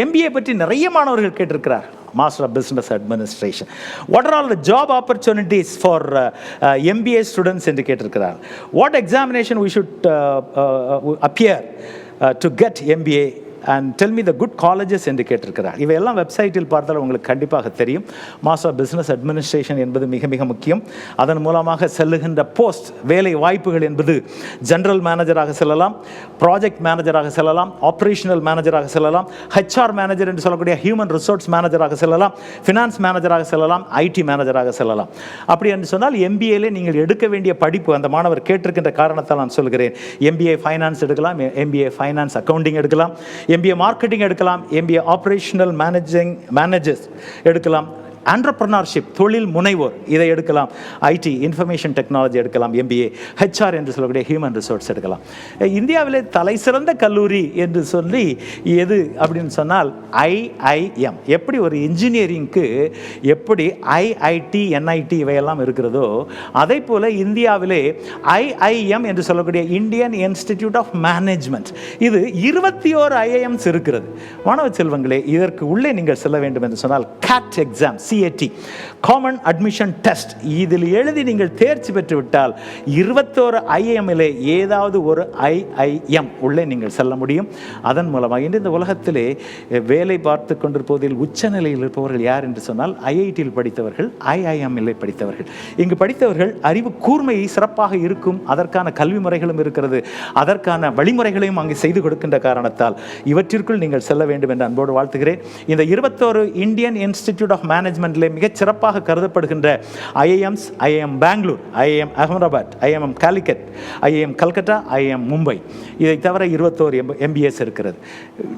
MBA பற்றி நிறைய மாணவர்கள் கேட்டிருக்கிறார். Master of business administration what are all the job opportunities for MBA students என்று கேட்டிருக்கிறார். What examination we should appear to get MBA and tell me the good colleges என்று கேட்டிருக்கிறார். இவையெல்லாம் வெப்சைட்டில் பார்த்தால் உங்களுக்கு கண்டிப்பாக தெரியும். மாஸ்டர் ஆஃப் பிஸ்னஸ் அட்மினிஸ்ட்ரேஷன் என்பது மிக மிக முக்கியம். அதன் மூலமாக செல்லுகின்ற போஸ்ட் வேலை வாய்ப்புகள் என்பது ஜென்ரல் மேனேஜராக செல்லலாம் ப்ராஜெக்ட் மேனேஜராக செல்லலாம் ஆப்ரேஷனல் மேனேஜராக செல்லலாம் ஹெச்ஆர் மேனேஜர் என்று சொல்லக்கூடிய ஹியூமன் ரிசோர்ஸ் மேனேஜராக செல்லலாம் ஃபினான்ஸ் மேனேஜராக செல்லலாம் ஐடி மேனேஜராக செல்லலாம். அப்படி என்று சொன்னால் எம்பிஏலே நீங்கள் எடுக்க வேண்டிய படிப்பு அந்த மாணவர் கேட்டிருக்கின்ற காரணத்தால் நான் சொல்கிறேன். எம்பிஏ ஃபைனான்ஸ் எடுக்கலாம் எம்பிஏ ஃபைனான்ஸ் அக்கௌண்டிங் எடுக்கலாம். எம்பிஏ மார்க்கெட்டிங் எடுக்கலாம் எம்பிஏ ஆப்ரேஷனல் மேனேஜிங் மேனேஜர்ஸ் எடுக்கலாம். ஆண்டர்பிரனர்ஷிப் தொழில் முனைவோர். இதை எடுக்கலாம். ஐடி இன்ஃபர்மேஷன் டெக்னாலஜி எடுக்கலாம். எம்பிஏ ஹெச்ஆர் என்று சொல்லக்கூடிய ஹியூமன் ரிசோர்ஸ் எடுக்கலாம். இந்தியாவிலே தலை சிறந்த கல்லூரி என்று சொல்லி எது அப்படின்னு சொன்னால் ஐஐஎம் எப்படி ஒரு இன்ஜினியரிங்க்கு எப்படி ஐஐடி என்ஐடி இவையெல்லாம் இருக்கிறதோ அதே போல் இந்தியாவிலே ஐஐஎம் என்று சொல்லக்கூடிய இந்தியன் இன்ஸ்டிடியூட் ஆஃப் மேனேஜ்மெண்ட் இது இருபத்தி ஓரு ஐஐஎம்ஸ் இருக்கிறது. மாணவ செல்வங்களே இதற்கு உள்ளே நீங்கள் செல்ல வேண்டும் என்று சொன்னால் CAT exams C A T common admission test இதில் எழுதி நீங்கள் தேர்ச்சி பெற்றுவிட்டால் இருபத்தோரு ஐஐஎம்மிலே ஏதாவது ஒரு ஐஐஎம் உள்ளே நீங்கள் செல்ல முடியும். அதன் மூலமாக இன்று இந்த உலகத்திலே வேலை பார்த்து கொண்டிருப்பதில் உச்சநிலையில் இருப்பவர்கள் யார் என்று சொன்னால் ஐஐடியில் படித்தவர்கள் ஐஐஎம்எல்ஏ படித்தவர்கள். இங்கு படித்தவர்கள் அறிவு கூர்மையை சிறப்பாக இருக்கும் அதற்கான கல்வி முறைகளும் இருக்கிறது அதற்கான வழிமுறைகளையும் அங்கு செய்து கொடுக்கின்ற காரணத்தால் இவற்றிற்குள் நீங்கள் செல்ல வேண்டும் என்று அன்போடு வாழ்த்துகிறேன். இந்த இருபத்தோரு இந்தியன் இன்ஸ்டிடியூட் ஆஃப் மேனேஜ்மெண்ட் மேனேஜ்மெண்ட்ல மிகச் சிறப்பாக கருதப்படுகின்ற IIMs IIM Bangalore IIM Ahmedabad IIM Calicut IIM Calcutta IIM Mumbai இதை தவிர இருபத்தோரு எம் எம்பிஎஸ் இருக்கிறது.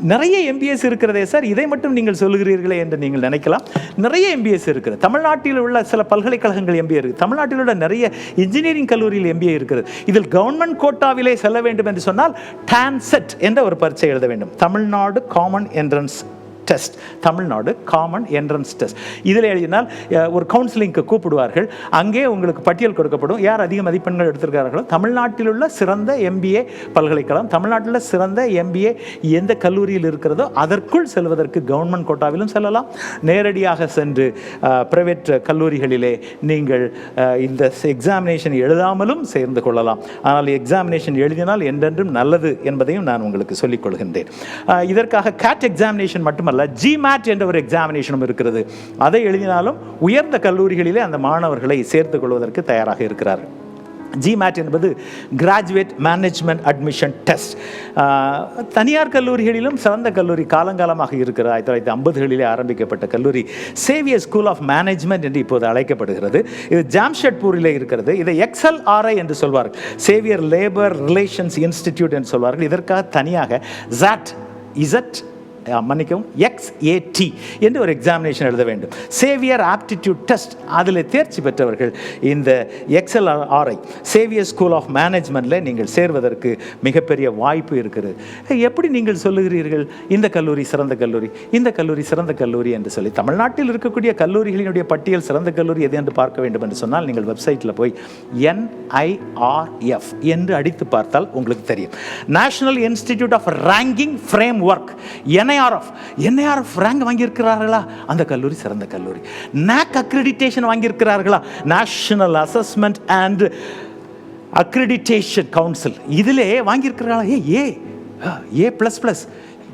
நிறைய எம்பிஎஸ் இருக்கிறதே சார். இதை மட்டும் நீங்கள் சொல்லுகிறீர்களே என்று நீங்கள் நினைக்கலாம். நிறைய எம்பிஎஸ் இருக்கிறது. தமிழ்நாட்டில் உள்ள சில பல்கலைக்கழகங்கள் எம்பிஏ இருக்குது தமிழ்நாட்டில் உள்ள நிறைய இன்ஜினியரிங் கல்லூரியில் எம்பிஏ இருக்கிறது. இதில் கவர்மெண்ட் கோட்டாவிலே செல்ல வேண்டும் என்று சொன்னால் டான்செட் என்ற ஒரு பரீட்சை எழுத வேண்டும். Tamil Nadu common entrance test Tamil Nadu common entrance test இதில் எழுதினால் ஒரு கவுன்சிலிங்க்கு கூப்பிடுவார்கள். அங்கே உங்களுக்கு பட்டியல் கொடுக்கப்படும். யார் அதிக மதிப்பெண்கள் எடுத்திருக்கிறார்களோ தமிழ்நாட்டில் உள்ள சிறந்த எம்பிஏ பல்கலைக்கழகம் தமிழ்நாட்டில் சிறந்த எம்பிஏ எந்த கல்லூரியில் இருக்கிறதோ அதற்குள் செல்வதற்கு கவர்மெண்ட் கோட்டாவிலும் செல்லலாம். நேரடியாக சென்று பிரைவேட் கல்லூரிகளிலே நீங்கள் இந்த எக்ஸாமினேஷன் எழுதாமலும் சேர்ந்து கொள்ளலாம். ஆனால் எக்ஸாமினேஷன் எழுதினால் என்றென்றும் நல்லது என்பதையும் நான் உங்களுக்கு சொல்லிக் கொள்கின்றேன். இதற்காக கேட் எக்ஸாமினேஷன் மட்டுமல்ல ஜிமேட் என்ற ஒரு எக்ஸாமினேஷனும் இருக்கிறது. அதை எழுதினாலும் உயர்ந்த கல்லூரிகளிலே அந்த மாணவர்களை சேர்த்துக் கொள்வதற்கு தயாராக இருக்கிறார்கள் ஜிமேட் என்பது கிராஜுவேட் மேனேஜ்மெண்ட் அட்மிஷன் டெஸ்ட் தனியார் கல்லூரிகளிலும் சிறந்த கல்லூரி காலங்காலமாக இருக்கிறது ஆயிரத்தி தொள்ளாயிரத்தி ஐம்பதுகளிலே ஆரம்பிக்கப்பட்ட கல்லூரி சேவியர் ஸ்கூல் ஆஃப் மேனேஜ்மெண்ட் என்று இப்போது அழைக்கப்படுகிறது. இது ஜாம்ஷெட்பூரிலே இருக்கிறது. இதை எக்ஸல் ஆர்ஐ என்று சொல்வார்கள். சேவியர் லேபர் ரிலேஷன்ஸ் இன்ஸ்டிடியூட் என்று சொல்வார்கள். இதற்காக தனியாக ஜாட் இசட் மன்னிக்கவும் எக்ஸ்ஏடி என்று ஒரு எக்ஸாமினேஷன் எழுத வேண்டும் சேவியர் ஆப்டிடியூட் டெஸ்ட் அதில் தேர்ச்சி பெற்றவர்கள் இந்த எக்ஸ்எல்ஆர்ஐ சேவியர் ஸ்கூல் ஆஃப் மேனேஜ்மெண்ட்டில் நீங்கள் சேர்வதற்கு மிகப்பெரிய வாய்ப்பு இருக்கிறது எப்படி நீங்கள் சொல்லுகிறீர்கள் இந்த கல்லூரி சிறந்த கல்லூரி இந்த கல்லூரி சிறந்த கல்லூரி என்று சொல்லி தமிழ்நாட்டில் இருக்கக்கூடிய கல்லூரிகளினுடைய பட்டியல் சிறந்த கல்லூரி எது என்று பார்க்க வேண்டும் என்று சொன்னால் நீங்கள் வெப்சைட்டில் போய் என்ஐஆர்எஃப் என்று அடித்து பார்த்தால் உங்களுக்கு தெரியும் National Institute of Ranking Framework என என்ஐஆர்எஃப் என்ஐஆர்எஃப் ரேங்க் வாங்கியிருக்கிறார்களா? அந்த கல்லூரி சிறந்த கல்லூரி. NAAC accreditation வாங்கியிருக்கிறார்களா? National Assessment and Accreditation Council இதிலே வாங்கியிருக்கிறாங்களா A A A plus plus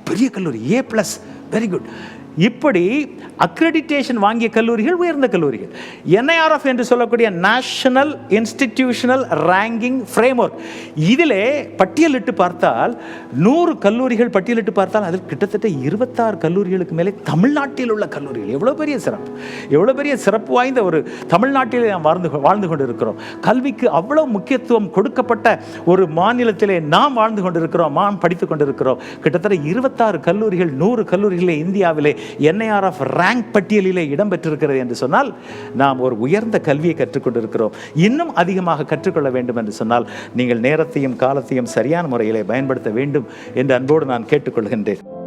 பெரிய கல்லூரி ஏ ப்ளஸ் வெரி குட் இப்படி அக்ரெடிட்டேஷன் வாங்கிய கல்லூரிகள் உயர்ந்த கல்லூரிகள். என்ஐஆர்எஃப் என்று சொல்லக்கூடிய நேஷனல் இன்ஸ்டிடியூஷனல் ரேங்கிங் ஃப்ரேம்ஒர்க் இதிலே பட்டியலிட்டு பார்த்தால் நூறு கல்லூரிகள் பட்டியலிட்டு பார்த்தால் அதில் கிட்டத்தட்ட இருபத்தாறு கல்லூரிகளுக்கு மேலே தமிழ்நாட்டில் உள்ள கல்லூரிகள். எவ்வளோ பெரிய சிறப்பு. எவ்வளோ பெரிய சிறப்பு வாய்ந்த ஒரு தமிழ்நாட்டில் நாம் வாழ்ந்து வாழ்ந்து கொண்டு இருக்கிறோம் கல்விக்கு அவ்வளோ முக்கியத்துவம் கொடுக்கப்பட்ட ஒரு மாநிலத்திலே நாம் வாழ்ந்து கொண்டிருக்கிறோம் நாம் படித்து கொண்டிருக்கிறோம். கிட்டத்தட்ட இருபத்தாறு கல்லூரிகள் நூறு கல்லூரிகளே இந்தியாவிலே என்ஐஆர்எஃப் ரேங்க் பட்டியலிலே இடம்பெற்றிருக்கிறது என்று சொன்னால் நாம் ஒரு உயர்ந்த கல்வியை கற்றுக்கொண்டிருக்கிறோம். இன்னும் அதிகமாக கற்றுக்கொள்ள வேண்டும் என்று சொன்னால் நீங்கள் நேரத்தையும் காலத்தையும் சரியான முறையிலே பயன்படுத்த வேண்டும் என்று அன்போடு நான் கேட்டுக்கொள்கின்றேன்.